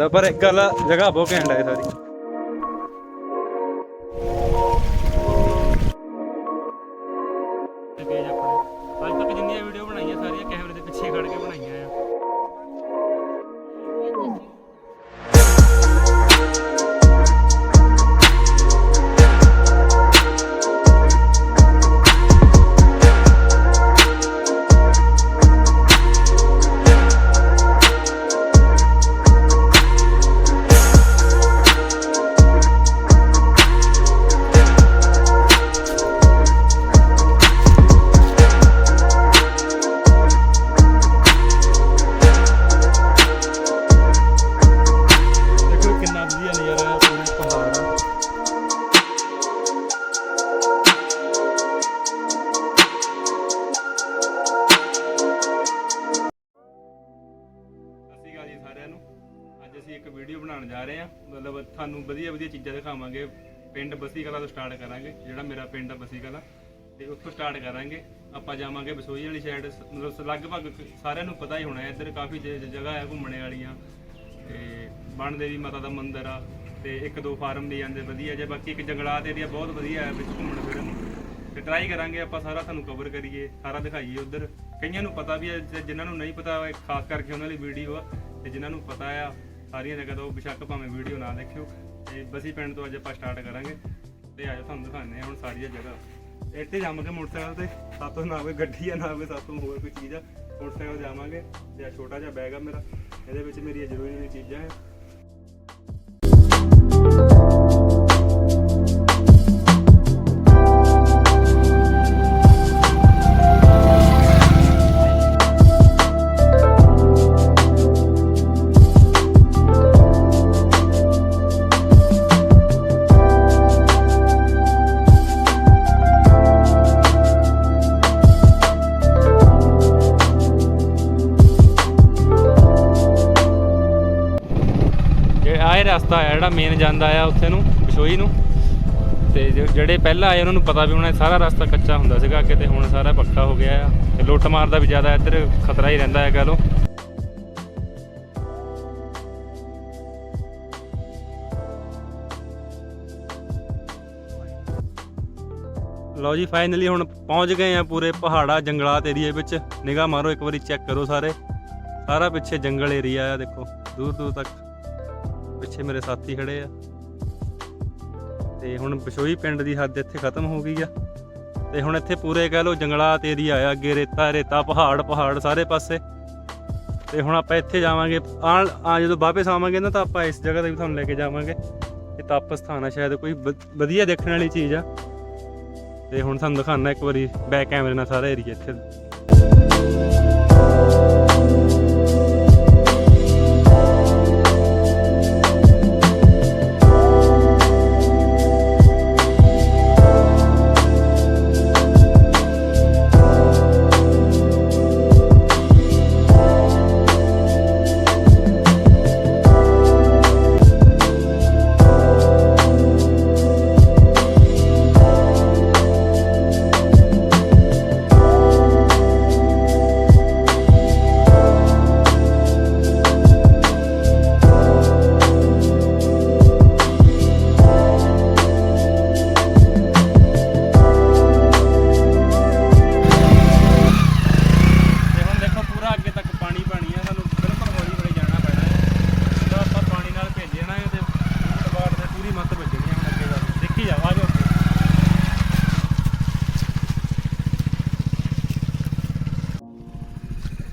ਹੁੰਦਾ ਪਰ ਇੱਕ ਗੱਲ ਜਗ੍ਹਾ ਬਹੁਤ ਘੈਂਟ ਹੈ ਸਾਰੀ। ਵਧੀਆ ਚੀਜ਼ਾਂ ਦਿਖਾਵਾਂਗੇ। ਪਿੰਡ ਬਸੀ ਕਲਾ ਤੋਂ ਸਟਾਰਟ ਕਰਾਂਗੇ, ਜਿਹੜਾ ਮੇਰਾ ਪਿੰਡ ਆ ਬਸੀ ਕਲਾ। ਤੇ ਉੱਥੋਂ ਸਟਾਰਟ ਕਰਾਂਗੇ। ਆਪਾਂ ਜਾਵਾਂਗੇ ਬਸੋਈ ਵਾਲੀ ਸਾਈਡ ਮਤਲਬ ਲਗਭਗ ਸਾਰਿਆਂ ਨੂੰ ਪਤਾ ਹੀ ਹੋਣਾ ਹੈ, ਇੱਧਰ ਕਾਫੀ ਜ- ਜਗ੍ਹਾ ਹੈ ਘੁੰਮਣੇ ਵਾਲੀਆਂ। ਤੇ ਬਣ ਦੇਵੀ ਮਾਤਾ ਦਾ ਮੰਦਿਰ ਆ, ਤੇ ਇੱਕ ਦੋ ਫਾਰਮ ਵੀ ਜਾਂਦੇ ਵਧੀਆ ਜੇ, ਬਾਕੀ ਇੱਕ ਜੰਗਲਾਤ ਏਰੀਆ ਬਹੁਤ ਵਧੀਆ ਹੈ ਵਿੱਚ ਘੁੰਮਣ ਫਿਰਨ। ਨੂੰ ਤੇ ਟਰਾਈ ਕਰਾਂਗੇ ਆਪਾਂ ਸਾਰਾ, ਤੁਹਾਨੂੰ ਕਵਰ ਕਰੀਏ, ਸਾਰਾ ਦਿਖਾਈਏ ਉਧਰ। ਕਈਆਂ ਨੂੰ ਪਤਾ ਵੀ ਹੈ ਤੇ ਜਿਨ੍ਹਾਂ ਨੂੰ ਨਹੀਂ ਪਤਾ ਇਹ ਖਾਸ ਕਰਕੇ ਉਹਨਾਂ ਲਈ ਵੀਡੀਓ ਆ। ਤੇ ਜਿਨ੍ਹਾਂ ਨੂੰ ਪਤਾ ਆ, ਸਾਰੀਆਂ ਜਗ੍ਹਾ ਤੋਂ ਉਹ ਬੇਸ਼ੱਕ ਭਾਵੇਂ ਵੀਡੀਓ ਨਾ ਦੇਖਿਓ। ਤੇ ਬਸੀ ਪਿੰਡ ਤੋਂ ਅੱਜ ਆਪਾਂ ਸਟਾਰਟ ਕਰਾਂਗੇ ਤੇ ਆਜੋ ਤੁਹਾਨੂੰ ਦਿਖਾਉਂਦੇ ਹਾਂ ਹੁਣ ਸਾਰੀਆਂ ਜਗ੍ਹਾ। ਇੱਥੇ ਜਾਵਾਂਗੇ ਮੋਟਰਸਾਈਕਲ ਤੇ ਸਾਤੋਂ ਨਾ ਕੋਈ ਗੱਡੀ ਆ, ਨਾ ਕੋਈ ਸਾਤੋਂ ਹੋਰ ਕੋਈ ਚੀਜ਼ ਆ, ਮੋਟਰਸਾਈਕਲ ਜਾਵਾਂਗੇ ਤੇ ਛੋਟਾ ਜਿਹਾ ਬੈਗ ਆ ਮੇਰਾ। ਇਹਦੇ ਵਿੱਚ ਮੇਰੀਆਂ ਜ਼ਰੂਰੀ ਜ਼ਰੂਰੀ ਚੀਜ਼ਾਂ ਆ। ਜਿਹੜਾ ਮੇਨ ਜਾਂਦਾ ਆ ਉੱਥੇ ਨੂੰ ਬਿਸ਼ੋਈ ਨੂੰ। ਤੇ ਜਿਹੜੇ ਪਹਿਲਾਂ ਆਏ, ਉਹਨਾਂ ਨੂੰ ਪਤਾ ਵੀ ਹੁਣ ਸਾਰਾ ਰਸਤਾ ਕੱਚਾ ਹੁੰਦਾ ਸੀਗਾ ਅੱਗੇ ਤੇ ਹੁਣ ਸਾਰਾ ਪੱਕਾ ਹੋ ਗਿਆ ਆ। ਤੇ ਲੁੱਟ ਮਾਰ ਦਾ ਵੀ ਜ਼ਿਆਦਾ ਇੱਧਰ ਖਤਰਾ ਹੀ ਰਹਿੰਦਾ ਹੈ ਕਹ ਲੋ। ਲਓ ਜੀ ਫਾਈਨਲੀ ਹੁਣ ਪਹੁੰਚ ਗਏ ਆ ਪੂਰੇ ਪਹਾੜਾ ਜੰਗਲਾਤ ਏਰੀਏ ਵਿੱਚ। ਨਿਗਾਹ ਮਾਰੋ, ਇੱਕ ਵਾਰੀ ਚੈੱਕ ਕਰੋ ਸਾਰੇ। ਸਾਰਾ ਪਿੱਛੇ ਜੰਗਲ ਏਰੀਆ ਆ, ਦੇਖੋ। ਦੂਰ ਦੂਰ ਤੱਕ। ਪਿੱਛੇ ਮੇਰੇ ਸਾਥੀ ਖੜੇ ਆ। ਤੇ ਹੁਣ ਬਿਸ਼ੋਈ ਪਿੰਡ ਦੀ ਹੱਦ ਇੱਥੇ ਖਤਮ ਹੋ ਗਈ ਆ। ਤੇ ਹੁਣ ਇੱਥੇ ਪੂਰੇ ਕਹਿ ਲਓ ਜੰਗਲਾਤ ਏਰੀਆ ਆ ਅੱਗੇ ਰੇਤਾ ਰੇਤਾ, ਪਹਾੜ ਪਹਾੜ ਸਾਰੇ ਪਾਸੇ। ਤੇ ਹੁਣ ਆਪਾਂ ਇੱਥੇ ਜਾਵਾਂਗੇ। ਆ ਜਦੋਂ ਵਾਪਸ ਆਵਾਂਗੇ ਨਾ ਤਾਂ ਆਪਾਂ ਇਸ ਜਗ੍ਹਾ ਤੇ ਵੀ ਤੁਹਾਨੂੰ ਲੈ ਕੇ ਜਾਵਾਂਗੇ। ਇਹ ਤਪ ਸਥਾਨ ਆ, ਸ਼ਾਇਦ ਕੋਈ ਵ- ਵਧੀਆ ਦੇਖਣ ਵਾਲੀ ਚੀਜ਼ ਆ। ਤੇ ਹੁਣ ਤੁਹਾਨੂੰ ਦਿਖਾਉਣਾ ਇੱਕ ਵਾਰੀ ਬੈਕ ਕੈਮਰੇ ਨਾਲ ਸਾਰਾ ਏਰੀਆ ਇੱਥੇ।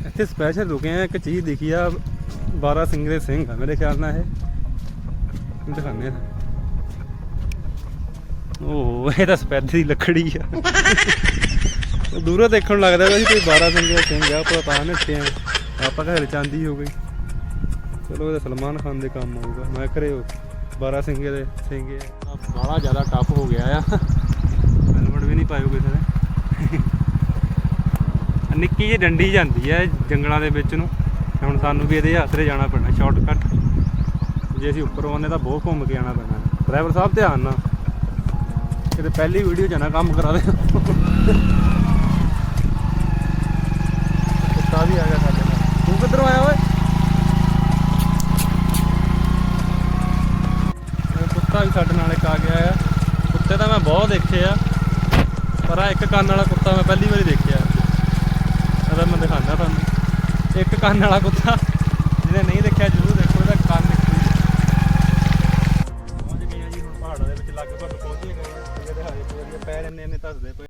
ਇੱਥੇ ਸਪੈਸ਼ਲ ਰੁਕੇ ਆ ਇੱਕ ਚੀਜ਼ ਦਿਖੀ ਆ 12 ਸਿੰਘ ਦੇ ਸਿੰਘ ਆ ਮੇਰੇ ਖਿਆਲ ਨਾਲ ਇਹ। ਦਿਖਾਉਂਦੇ ਆ। ਉਹ ਇਹ ਤਾਂ ਸਪੈਦ ਦੀ ਲੱਕੜੀ ਆ। ਦੂਰੋਂ ਦੇਖਣ ਲੱਗਦਾ ਵੀ ਕੋਈ 12 ਸਿੰਘ ਦਾ ਸਿੰਘ ਆ ਪਰ ਤਾਂ ਨੱਠੇ ਆ। ਆਪਾਂ ਘਰ ਚਾਂਦੀ ਹੋ ਗਈ। ਚਲੋ ਇਹ ਸਲਮਾਨ ਖਾਨ ਦੇ ਕੰਮ ਆਊਗਾ। ਮੈਂ ਕਰੇ ਉਹ 12 ਸਿੰਘ ਦੇ ਸਿੰਘ ਆ। ਬਾਲਾ ਜ਼ਿਆਦਾ ਟਫ ਹੋ ਗਿਆ ਆ। ਹੈਲਮਟ ਵੀ ਨਹੀਂ ਪਾਇਓ ਕਿਸੇ ਨੇ ਨਿੱਕੀ ਜਿਹੀ ਡੰਡੀ ਜਾਂਦੀ ਹੈ ਜੰਗਲਾਂ ਦੇ ਵਿੱਚ ਨੂੰ। ਹੁਣ ਸਾਨੂੰ ਵੀ ਇਹਦੇ ਆਸਰੇ ਜਾਣਾ ਪੈਣਾ ਸ਼ਾਰਟਕਟ ਜੇ ਅਸੀਂ ਉੱਪਰ ਆਉਂਦੇ ਤਾਂ ਬਹੁਤ ਘੁੰਮ ਕੇ ਆਉਣਾ ਪੈਣਾ। ਡਰਾਈਵਰ ਸਾਹਿਬ ਧਿਆਨ ਨਾਲ। ਕਿਤੇ ਪਹਿਲੀ ਵੀਡੀਓ 'ਚ ਨਾ ਕੰਮ ਕਰਾ ਦੇ। ਕੁੱਤਾ ਵੀ ਆ ਗਿਆ ਸਾਡੇ ਨਾਲ। ਤੂੰ ਕਿੱਧਰੋਂ ਆਇਆ ਓਏ? ਕੁੱਤਾ ਵੀ ਸਾਡੇ ਨਾਲ ਇੱਕ ਆ ਗਿਆ ਹੈ ਕੁੱਤੇ ਤਾਂ ਮੈਂ ਬਹੁਤ ਦੇਖੇ ਆ। ਪਰ ਆ ਇੱਕ ਕੰਨ ਵਾਲਾ ਕੁੱਤਾ ਮੈਂ ਪਹਿਲੀ ਵਾਰੀ ਦੇਖਿਆ। ਇਹਦਾ ਮੈਂ ਦਿਖਾਉਂਦਾ ਤੁਹਾਨੂੰ। ਇੱਕ ਕੰਨ ਵਾਲਾ ਕੁੱਤਾ, ਜਿਹਨੇ ਨਹੀਂ ਦੇਖਿਆ ਜ਼ਰੂਰ ਦੇਖੋ, ਇਹਦਾ ਕੰਨ ਪਹੁੰਚ ਗਏ ਜੀ, ਹੁਣ ਪਹਾੜਾਂ ਦੇ ਵਿੱਚ ਲਗਭਗ ਪਹੁੰਚ ਹੀ ਗਏ ਆ। ਇਹਦੇ ਪੂਰੇ ਪੈਰ ਇੰਨੇ ਇੰਨੇ ਧੱਸਦੇ ਪਏ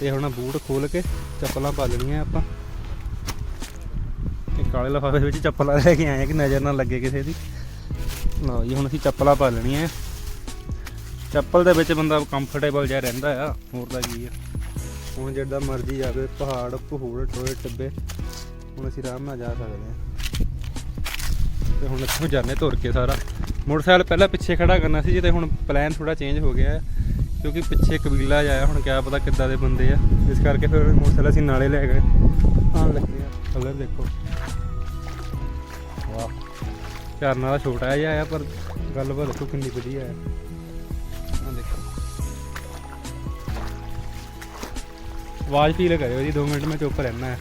ਤੇ ਹੁਣ ਬੂਟ ਖੋਲ ਕੇ ਚੱਪਲਾਂ ਪਾ ਲੈਣੀਆਂ ਆਪਾਂ। ਤੇ ਕਾਲੇ ਲਫਾਫੇ ਵਿੱਚ ਚੱਪਲਾਂ ਲੈ ਕੇ ਆਏ ਆ ਕਿ ਨਜ਼ਰ ਨਾ ਲੱਗੇ ਕਿਸੇ ਦੀ। ਲਓ ਜੀ, ਹੁਣ ਅਸੀਂ ਚੱਪਲਾਂ ਪਾ ਲੈਣੀਆਂ ਚੱਪਲ ਦੇ ਵਿੱਚ ਬੰਦਾ ਕੰਫਰਟੇਬਲ ਜਿਹਾ ਰਹਿੰਦਾ ਆ, ਹੋਰ ਤਾਂ ਕੀ ਆ। ਹੁਣ ਜਿੱਦਾਂ ਮਰਜ਼ੀ ਜਾਵੇ, ਪਹਾੜ ਪਹੂੜ ਟੋਏ, ਟੱਬੇ, ਹੁਣ ਅਸੀਂ ਆਰਾਮ ਨਾਲ ਜਾ ਸਕਦੇ ਆ। ਤੇ ਹੁਣ ਇੱਥੋਂ ਜਾਣੇ ਤੁਰ ਕੇ ਸਾਰਾ। ਮੋਟਰਸਾਈਕਲ ਪਹਿਲਾਂ ਪਿੱਛੇ ਖੜਾ ਕਰਨਾ ਸੀ ਜੀ ਤੇ ਹੁਣ ਪਲਾਨ ਥੋੜਾ ਚੇਂਜ ਹੋ ਗਿਆ ਹੈ ਕਿਉਂਕਿ ਪਿੱਛੇ ਕਬੀਲਾ ਜਾਇਆ ਹੁਣ ਕਿਆ ਪਤਾ ਕਿੱਦਾਂ ਦੇ ਬੰਦੇ ਆ। ਇਸ ਕਰਕੇ ਫਿਰ ਮੋਟਰਸਾਈਕਲ ਅਸੀਂ ਨਾਲੇ ਲੈ ਗਏ। ਆਉਣ ਲੱਗੇ ਆ। ਕਲਰ ਦੇਖੋ। ਵਾਹ। ਝਰਨਾ ਦਾ ਛੋਟਾ ਜਿਹਾ ਆ ਪਰ ਗੱਲ ਗੱਲਬਾਤ ਦੇਖੋ ਕਿੰਨੀ ਵਧੀਆ ਹੈ। ਆ ਦੇਖੋ। ਆਵਾਜ਼ ਫੀਲ ਕਰਿਓ ਜੀ 2 ਮਿੰਟ ਮੈਂ ਚੁੱਪ ਰਹਿਣਾ ਹੈ।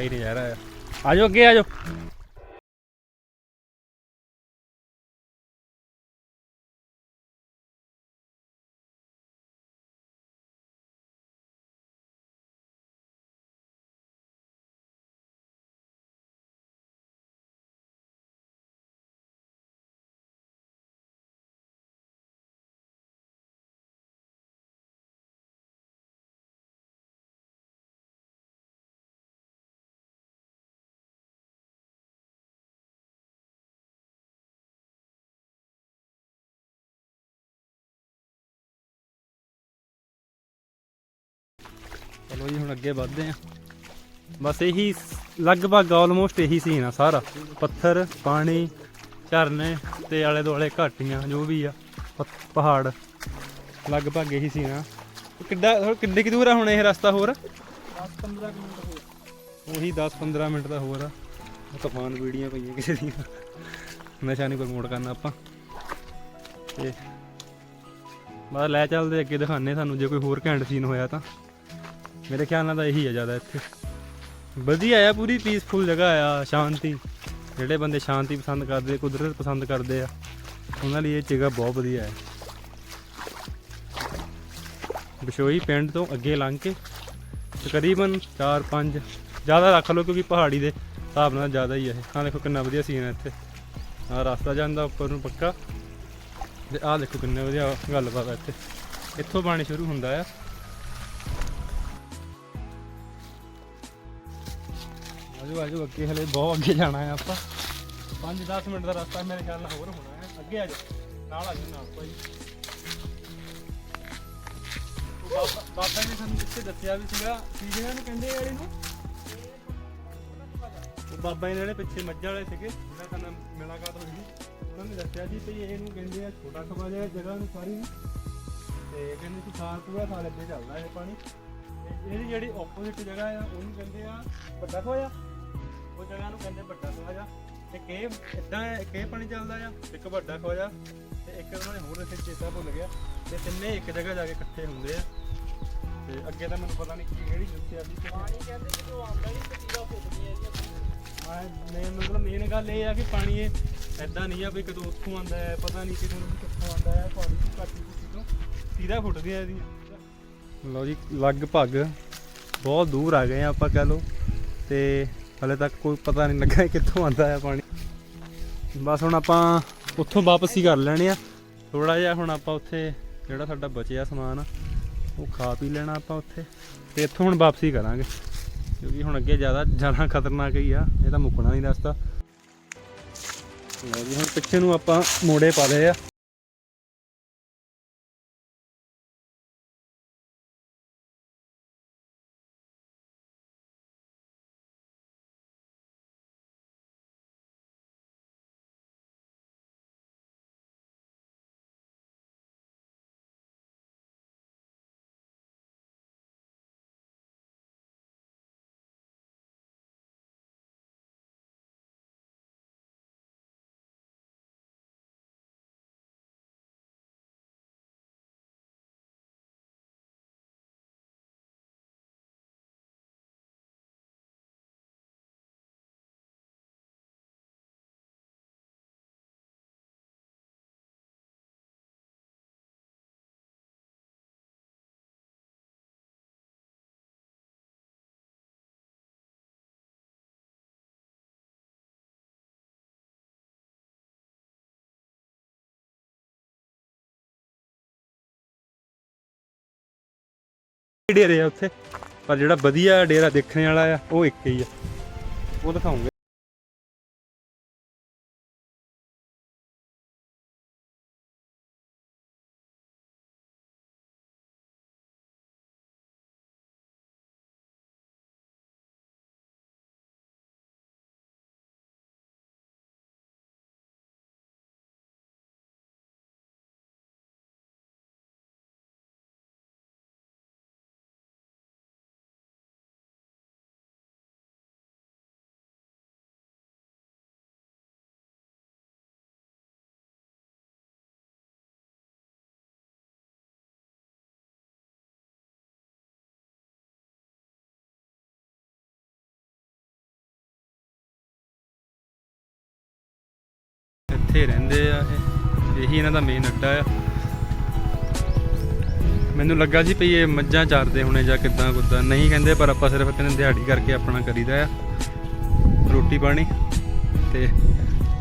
ਹੀ ਨਜ਼ਾਰਾ ਆ ਆਜੋ ਅੱਗੇ ਆਜੋ। ਚਲੋ ਜੀ ਹੁਣ ਅੱਗੇ ਵਧਦੇ ਆ ਬਸ ਇਹੀ ਲਗਭਗ ਆਲਮੋਸਟ ਇਹੀ ਸੀਨ ਆ ਸਾਰਾ। ਪੱਥਰ ਪਾਣੀ ਝਰਨੇ ਤੇ ਆਲੇ ਦੁਆਲੇ ਘਾਟੀਆਂ ਜੋ ਵੀ ਆ ਪਹਾੜ। ਲਗਭਗ ਇਹੀ ਸੀਨ ਆ। ਕਿੱਡਾ ਹੋਰ ਕਿੰਨੇ ਕਿ ਦੂਰ ਆ ਹੁਣ ਇਹ ਰਸਤਾ ਹੋਰ? 10-15 ਮਿੰਟ ਹੋ ਉਹੀ 10-15 ਮਿੰਟ ਦਾ ਹੋਰ ਆ। ਤੂਫਾਨ ਵੀੜੀਆਂ ਪਈਆਂ ਕਿਸੇ ਦੀਆਂ। ਨਸ਼ਾ ਨਹੀਂ ਪ੍ਰਮੋਟ ਕਰਨਾ ਆਪਾਂ। ਤੇ ਬਸ ਲੈ ਚੱਲਦੇ ਅੱਗੇ ਦਿਖਾਣੇ ਤੁਹਾਨੂੰ। ਜੇ ਕੋਈ ਹੋਰ ਘੈਂਟ ਸੀਨ ਹੋਇਆ ਤਾਂ। ਮੇਰੇ ਖਿਆਲ ਨਾਲ ਤਾਂ ਇਹੀ ਹੈ ਜ਼ਿਆਦਾ ਇੱਥੇ। ਵਧੀਆ ਆ, ਪੂਰੀ ਪੀਸਫੁਲ ਜਗ੍ਹਾ ਆ, ਸ਼ਾਂਤੀ। ਜਿਹੜੇ ਬੰਦੇ ਸ਼ਾਂਤੀ ਪਸੰਦ ਕਰਦੇ, ਕੁਦਰਤ ਪਸੰਦ ਕਰਦੇ ਆ, ਉਹਨਾਂ ਲਈ ਇਹ ਜਗ੍ਹਾ ਬਹੁਤ ਵਧੀਆ ਹੈ। ਬਿਸ਼ੋਈ ਪਿੰਡ ਤੋਂ ਅੱਗੇ ਲੰਘ ਕੇ ਤਕਰੀਬਨ 4-5 ਜ਼ਿਆਦਾ ਰੱਖ ਲਓ ਕਿਉਂਕਿ ਪਹਾੜੀ ਦੇ ਹਿਸਾਬ ਨਾਲ ਜ਼ਿਆਦਾ ਹੀ ਹੈ ਇਹ। ਆਹ ਦੇਖੋ ਕਿੰਨਾ ਵਧੀਆ ਸੀਨ ਹੈ ਇੱਥੇ। ਆਹ ਰਸਤਾ ਜਾਂਦਾ ਉੱਪਰ ਨੂੰ ਪੱਕਾ। ਤੇ ਆਹ ਦੇਖੋ ਕਿੰਨੇ ਵਧੀਆ ਗੱਲਬਾਤ ਹੈ ਇੱਥੇ। ਇੱਥੋਂ ਪਾਣੀ ਸ਼ੁਰੂ ਹੁੰਦਾ ਆ। ਆਜੋ ਆਜੋ, ਅੱਗੇ ਹਲੇ ਬਹੁਤ ਅੱਗੇ ਜਾਣਾ ਹੈ ਆਪਾਂ। 5-10 ਮਿੰਟ ਦਾ ਰਸਤਾ ਮੇਰੇ ਖਿਆਲ ਨਾਲ ਹੋਰ ਹੋਣਾ ਹੈ। ਅੱਗੇ ਆਜੋ ਨਾਲ ਆਜੋ ਨਾਲ, ਭਾਈ। ਉਹ ਬਾਬਾ ਬਾਬਾ ਨੇ ਸਾਨੂੰ ਪਿੱਛੇ ਦੱਸਿਆ ਵੀ ਸੀਗਾ, ਕੀ ਜਿਹਨਾਂ ਨੂੰ ਕਹਿੰਦੇ ਆ ਇਹਨੂੰ? ਉਹ ਬਾਬਾ ਜੀ ਜਿਹੜੇ ਪਿੱਛੇ ਮੱਝਾਂ ਵਾਲੇ ਸੀਗੇ ਜਿਹੜਾ ਸਾਨੂੰ ਮੁਲਾਕਾਤ ਹੋਈ ਸੀ। ਉਹਨਾਂ ਨੇ ਦੱਸਿਆ ਜੀ ਵੀ ਇਹਨੂੰ ਕਹਿੰਦੇ ਆ ਛੋਟਾ ਖਵਾ ਜਿਹਾ ਜਗ੍ਹਾ ਨੂੰ ਸਾਰੀ। ਨੂੰ ਤੇ ਕਹਿੰਦੇ ਸੀ ਸਾਲ ਪੂਰਾ ਸਾਲ ਅੱਗੇ ਚੱਲਦਾ ਇਹ ਪਾਣੀ। ਤੇ ਇਹਦੀ ਜਿਹੜੀ ਆਪੋਜ਼ਿਟ ਜਗ੍ਹਾ ਆ, ਉਹਨੂੰ ਕਹਿੰਦੇ ਆ ਵੱਡਾ ਖਵਾਜਾ ਉਹ ਜਗ੍ਹਾ ਨੂੰ ਕਹਿੰਦੇ ਵੱਡਾ ਖਵਾਜਾ ਤੇ ਕੇ ਇਦਾਂ ਕੇ ਪਾਣੀ ਚੱਲਦਾ ਆ ਇੱਕ ਵੱਡਾ ਖਵਾਜਾ ਤੇ ਇੱਕ ਉਹਨਾਂ ਨੇ ਹੋਰ ਇੱਥੇ ਚੇਤਾ ਭੁੱਲ ਗਿਆ। ਤੇ ਤਿੰਨੇ ਇੱਕ ਜਗ੍ਹਾ ਜਾ ਕੇ ਇਕੱਠੇ ਹੁੰਦੇ ਆ। ਤੇ ਅੱਗੇ ਤਾਂ ਮੈਨੂੰ ਪਤਾ ਨਹੀਂ ਕੀ ਕਿਹੜੀ ਦੱਸਿਆ ਸੀ ਪਾਣੀ ਕਹਿੰਦੇ ਜਦੋਂ ਆਉਂਦਾ ਹੀ ਤੀਰਾ ਫੁੱਟਦੀਆਂ ਇਹਦੀਆਂ ਮੈਂ ਮਤਲਬ ਮੇਨ ਗੱਲ ਇਹ ਆ ਕਿ ਪਾਣੀ ਇਹ ਐਦਾਂ ਨਹੀਂ ਆ ਵੀ ਕਦੋਂ ਉੱਥੋਂ ਆਉਂਦਾ ਹੈ ਪਤਾ ਨਹੀਂ ਕਿਦੋਂ ਕਿੱਥੋਂ ਆਉਂਦਾ ਹੈ ਪਾਣੀ ਦੀ ਘਾਟੀ ਤੋਂ ਤੀਰਾ ਫੁੱਟਦੀਆਂ ਇਹਦੀਆਂ। ਲਓ ਜੀ ਲਗਭਗ ਬਹੁਤ ਦੂਰ ਆ ਗਏ ਆ ਆਪਾਂ ਕਹ ਲਓ। ਤੇ ਹਲੇ ਤੱਕ ਕੋਈ ਪਤਾ ਨਹੀਂ ਲੱਗਾ ਕਿੱਥੋਂ ਆਉਂਦਾ ਆ ਪਾਣੀ। ਬਸ ਹੁਣ ਆਪਾਂ ਉੱਥੋਂ ਵਾਪਸੀ ਕਰ ਲੈਣੇ ਆ। ਥੋੜਾ ਜਿਹਾ ਹੁਣ ਆਪਾਂ ਉੱਥੇ ਜਿਹੜਾ ਸਾਡਾ ਬਚਿਆ ਸਮਾਨ ਆ, ਉਹ ਖਾ ਪੀ ਲੈਣਾ ਆਪਾਂ ਉੱਥੇ। ਤੇ ਇੱਥੋਂ ਹੁਣ ਵਾਪਸੀ ਕਰਾਂਗੇ। ਕਿਉਂਕਿ ਹੁਣ ਅੱਗੇ ਜ਼ਿਆਦਾ ਜਾਣਾ ਖਤਰਨਾਕ ਹੀ ਆ, ਇਹ ਤਾਂ ਮੁੱਕਣਾ ਨਹੀਂ ਰਸਤਾ। ਲਓ ਜੀ, ਹੁਣ ਪਿੱਛੇ ਨੂੰ ਆਪਾਂ ਮੋੜੇ ਪਾ ਲਏ ਆ। ਡੇਰੇ ਆ ਉੱਥੇ। ਪਰ ਜਿਹੜਾ ਵਧੀਆ ਡੇਰਾ ਦੇਖਣ ਵਾਲਾ ਆ, ਉਹ ਇੱਕ ਹੀ ਆ। ਉਹ ਦਿਖਾਉਂਗੇ। ਇੱਥੇ ਰਹਿੰਦੇ ਆ ਇਹ। ਇਹੀ ਇਹਨਾਂ ਦਾ ਮੇਨ ਅੱਡਾ ਆ। ਮੈਨੂੰ ਲੱਗਾ ਜੀ ਭਈ ਇਹ ਮੱਝਾਂ ਚਾਰਦੇ ਹੋਣੇ ਜਾਂ ਕਿੱਦਾਂ ਕੁੱਦਾਂ। ਨਹੀਂ ਕਹਿੰਦੇ, ਪਰ ਆਪਾਂ ਸਿਰਫ ਕਹਿੰਦੇ ਦਿਹਾੜੀ ਕਰਕੇ ਆਪਣਾ ਕਰੀਦਾ ਆ। ਰੋਟੀ ਪਾਣੀ ਤੇ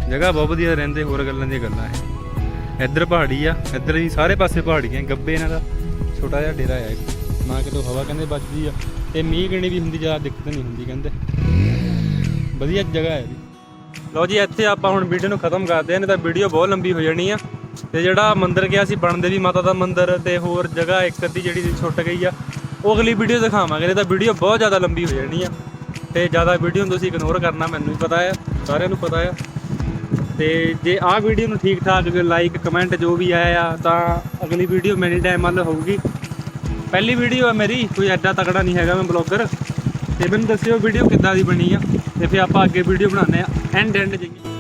ਜਗ੍ਹਾ ਬਹੁਤ ਵਧੀਆ ਰਹਿੰਦੇ, ਹੋਰ ਗੱਲਾਂ ਦੀਆਂ ਗੱਲਾਂ ਹੈ ਇੱਧਰ ਪਹਾੜੀ ਆ। ਇੱਧਰ ਵੀ ਸਾਰੇ ਪਾਸੇ ਪਹਾੜੀਆਂ ਗੱਬੇ ਇਹਨਾਂ ਦਾ। ਛੋਟਾ ਜਿਹਾ ਡੇਰਾ ਆ ਇੱਕ। ਨਾ ਕਿਤੋਂ ਹਵਾ ਕਹਿੰਦੇ ਬਚਦੀ ਆ। ਤੇ ਮੀਂਹ ਗਣੀ ਵੀ ਹੁੰਦੀ, ਜ਼ਿਆਦਾ ਦਿੱਕਤ ਨਹੀਂ ਹੁੰਦੀ ਕਹਿੰਦੇ। ਵਧੀਆ ਜਗ੍ਹਾ ਹੈ ਵੀ ਲਓ ਜੀ, ਇੱਥੇ ਆਪਾਂ ਹੁਣ ਵੀਡੀਓ ਨੂੰ ਖਤਮ ਕਰਦੇ ਹਾਂ, ਨਹੀਂ ਤਾਂ ਵੀਡੀਓ ਬਹੁਤ ਲੰਬੀ ਹੋ ਜਾਣੀ ਆ। ਤੇ ਜਿਹੜਾ ਮੰਦਿਰ ਗਿਆ ਸੀ ਬਣਦੇ ਵੀ ਮਾਤਾ ਦਾ ਮੰਦਿਰ ਤੇ ਹੋਰ ਜਗ੍ਹਾ ਇੱਕ ਅੱਧੀ ਜਿਹੜੀ ਛੁੱਟ ਗਈ ਆ, ਉਹ ਅਗਲੀ ਵੀਡੀਓ ਦਿਖਾਵਾਂਗੇ, ਨਹੀਂ ਤਾਂ ਵੀਡੀਓ ਬਹੁਤ ਜ਼ਿਆਦਾ ਲੰਬੀ ਹੋ ਜਾਣੀ ਆ। ਤੇ ਜ਼ਿਆਦਾ ਵੀਡੀਓ ਨੂੰ ਤੁਸੀਂ ਇਗਨੋਰ ਕਰਨਾ, ਮੈਨੂੰ ਵੀ ਪਤਾ ਆ, ਸਾਰਿਆਂ ਨੂੰ ਪਤਾ ਆ। ਤੇ ਜੇ ਆਹ ਵੀਡੀਓ ਨੂੰ ਠੀਕ ਠਾਕ ਲਾਈਕ ਕਮੈਂਟ ਜੋ ਵੀ ਆਇਆ ਆ ਤਾਂ ਅਗਲੀ ਵੀਡੀਓ ਮੈਨੀ ਟਾਈਮ ਵੱਲ ਹੋਊਗੀ। ਪਹਿਲੀ ਵੀਡੀਓ ਹੈ ਮੇਰੀ, ਕੋਈ ਐਡਾ ਤਕੜਾ ਨਹੀਂ ਹੈਗਾ ਮੈਂ ਬਲੌਗਰ ਤੇ ਮੈਨੂੰ ਦੱਸਿਓ ਵੀਡੀਓ ਕਿੱਦਾਂ ਦੀ ਬਣੀ ਆ ਤੇ ਫਿਰ ਆਪਾਂ ਅੱਗੇ ਵੀਡੀਓ ਬਣਾਉਂਦੇ ਆ। ਐਂਡ ਐਂਡ ਜਾਈਏ